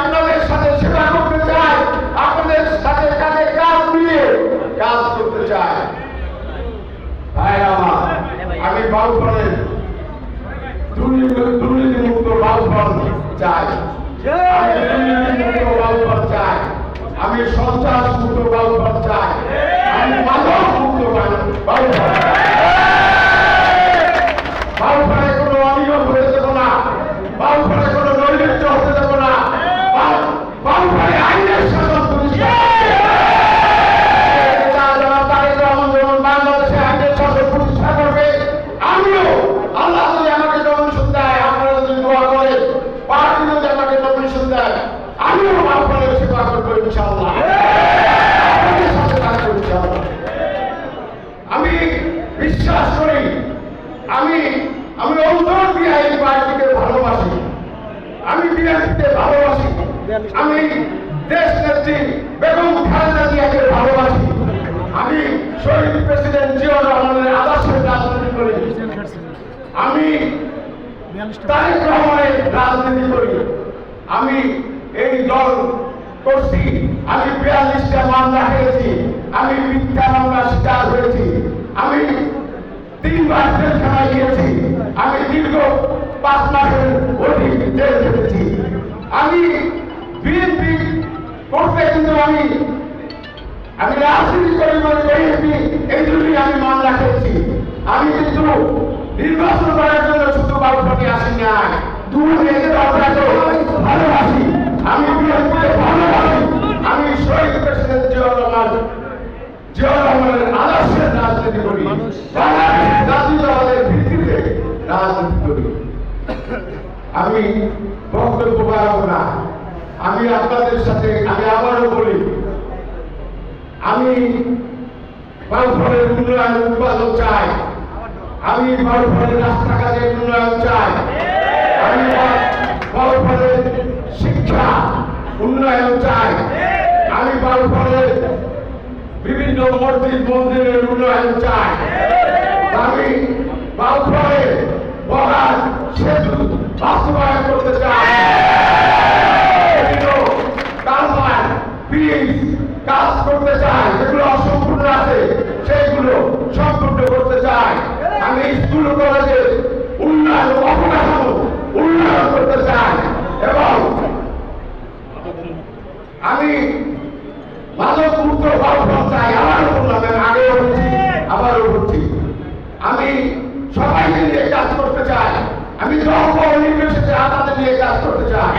আপনাদের সাথে সেবা করতে চাই, আপনাদের সাথে কাজে কাজ মিলিয়ে কাজ করতে চাই। ভাই আমার, আমি বাউফলের আমি বিশ্বাস করি, আমি আমি অন্তর ভালোবাসি। আমি বিএনপিকে ভালোবাসি। আমি দেশ নেত্রী বেগম ভালোবাসি। আমি শহীদ প্রেসিডেন্ট জিয়াউর রহমানের আদর্শের রাজনীতি করি। আমি তারেক রহমানের আমি এই দল করছি। আমি বিয়াল্লিশটা মামলা খেয়েছি। আমি মিথ্যা মামলা শিকার হয়েছি আমি তিনবার জেলখানায় গিয়েছি। আমি দীর্ঘ পাঁচ মাসের অধিক জেল খেটেছি। আমি বিএনপি করতে কিন্তু আমি আমি রাজনীতি করি মনে করি এই জন্যই আমি মামলা খেয়েছি। আমি কিন্তু নির্বাচন করার জন্য শুধু বাবুপাটি আসি না দূর ভিত্তিতে রাজনীতি আমি বক্তব্য বাড়াবো না। আমি আপনাদের সাথে, আমি আবারও বলি, আমি উন্নয়ন উৎপাদন চাই। আমি বাউফলের রাস্তাঘাটের উন্নয়ন চাই। আমি বাউফলের শিক্ষা উন্নয়ন চাই। আমি বাউফলের বিভিন্ন মসজিদ মন্দিরের উন্নয়ন চায় আমি সেতু বাস্তবায়ন করতে চাই। কাজ করতে চাই। যেগুলো অসম্পূর্ণ আছে সেইগুলো সম্পূর্ণ করতে চাই। আমি স্কুল কলেজে উন্নয়ন উন্নয়ন করতে চাই এবং আমি মাদক নিয়ে কাজ করতে চাই আমি ধর্ম নির্বিশেষে আপনাদের নিয়ে কাজ করতে চাই।